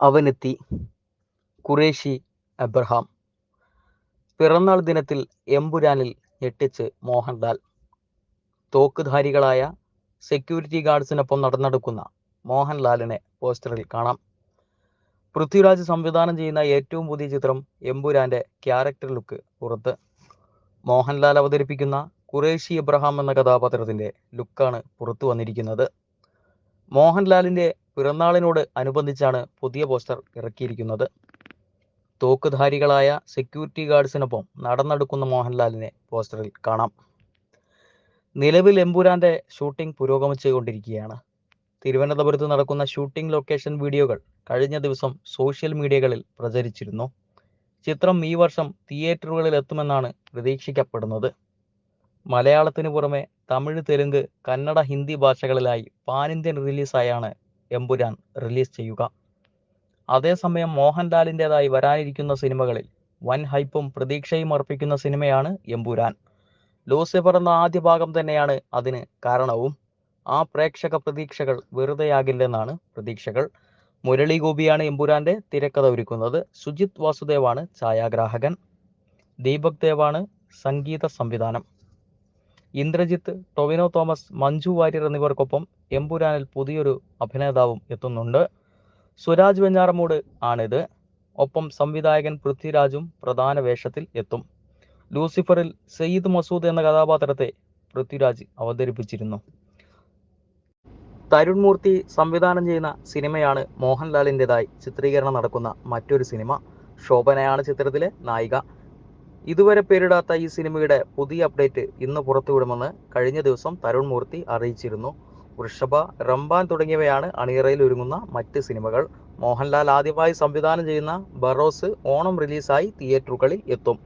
അവനെത്തി Qureshi Abraham. പിറന്നാൾ ദിനത്തിൽ എമ്പുരാനിൽ ഞെട്ടിച്ച് Mohanlal. തോക്കുധാരികളായ security ഗാർഡ്സിനൊപ്പം നടന്നെടുക്കുന്ന മോഹൻലാലിനെ പോസ്റ്ററിൽ കാണാം. പൃഥ്വിരാജ് സംവിധാനം ചെയ്യുന്ന ഏറ്റവും പുതിയ ചിത്രം എമ്പുരാന്റെ ക്യാരക്ടർ ലുക്ക് പുറത്ത്. മോഹൻലാൽ അവതരിപ്പിക്കുന്ന കുറേഷി എബ്രഹാം എന്ന കഥാപാത്രത്തിന്റെ ലുക്കാണ് പുറത്തു വന്നിരിക്കുന്നത്. മോഹൻലാലിന്റെ പിറന്നാളിനോട് അനുബന്ധിച്ചാണ് പുതിയ പോസ്റ്റർ ഇറക്കിയിരിക്കുന്നത്. തോക്കുധാരികളായ സെക്യൂരിറ്റി ഗാർഡ്സിനൊപ്പം നടന്നെടുക്കുന്ന മോഹൻലാലിനെ പോസ്റ്ററിൽ കാണാം. നിലവിൽ എമ്പുരാന്റെ ഷൂട്ടിംഗ് പുരോഗമിച്ചുകൊണ്ടിരിക്കുകയാണ്. തിരുവനന്തപുരത്ത് നടക്കുന്ന ഷൂട്ടിംഗ് ലൊക്കേഷൻ വീഡിയോകൾ കഴിഞ്ഞ ദിവസം സോഷ്യൽ മീഡിയകളിൽ പ്രചരിച്ചിരുന്നു. ചിത്രം ഈ വർഷം തിയേറ്ററുകളിൽ എത്തുമെന്നാണ് പ്രതീക്ഷിക്കപ്പെടുന്നത്. മലയാളത്തിന് പുറമെ തമിഴ് തെലുങ്ക് കന്നഡ ഹിന്ദി ഭാഷകളിലായി പാൻ ഇന്ത്യൻ റിലീസായാണ് എമ്പുരാൻ റിലീസ് ചെയ്യുക. അതേസമയം മോഹൻലാലിന്റെതായി വരാനിരിക്കുന്ന സിനിമകളിൽ വൻ ഹൈപ്പും പ്രതീക്ഷയും അർപ്പിക്കുന്ന സിനിമയാണ് എമ്പുരാൻ. ലൂസിഫർ എന്ന ആദ്യ ഭാഗം തന്നെയാണ് അതിന് കാരണവും. ആ പ്രേക്ഷക പ്രതീക്ഷകൾ വെറുതെയാകില്ലെന്നാണ് പ്രതീക്ഷകൾ. മുരളി ഗോപിയാണ് എമ്പുരാന്റെ തിരക്കഥ ഒരുക്കുന്നത്. സുജിത് വാസുദേവാണ് ഛായാഗ്രാഹകൻ. ദീപക് ദേവാണ് സംഗീത സംവിധാനം. ഇന്ദ്രജിത്ത് ടൊവിനോ തോമസ് മഞ്ജു വാര്യർ എന്നിവർക്കൊപ്പം എമ്പുരാനിൽ പുതിയൊരു അഭിനേതാവും എത്തുന്നുണ്ട്. സുരാജ് വെഞ്ഞാറമൂട് ആണിത്. ഒപ്പം സംവിധായകൻ പൃഥ്വിരാജും പ്രധാന വേഷത്തിൽ എത്തും. ലൂസിഫറിൽ സയ്യിദ് മസൂദ് എന്ന കഥാപാത്രത്തെ പൃഥ്വിരാജ് അവതരിപ്പിച്ചിരുന്നു. തരുൺ മൂർത്തി സംവിധാനം ചെയ്യുന്ന സിനിമയാണ് മോഹൻലാലിന്റെതായി ചിത്രീകരണം നടക്കുന്ന മറ്റൊരു സിനിമ. ശോഭനയാണ് ചിത്രത്തിലെ നായിക. ഇതുവരെ പേരിടാത്ത ഈ സിനിമയുടെ പുതിയ അപ്ഡേറ്റ് ഇന്ന് പുറത്തുവിടുമെന്ന് കഴിഞ്ഞ ദിവസം തരുൺ മൂർത്തി അറിയിച്ചിരുന്നു. വൃഷഭ റംബാൻ തുടങ്ങിയവയാണ് അണിയറയിൽ ഒരുങ്ങുന്ന മറ്റ് സിനിമകൾ. മോഹൻലാൽ ആദ്യമായി സംവിധാനം ചെയ്യുന്ന ബറോസ് ഓണം റിലീസായി തിയേറ്ററുകളിൽ എത്തും.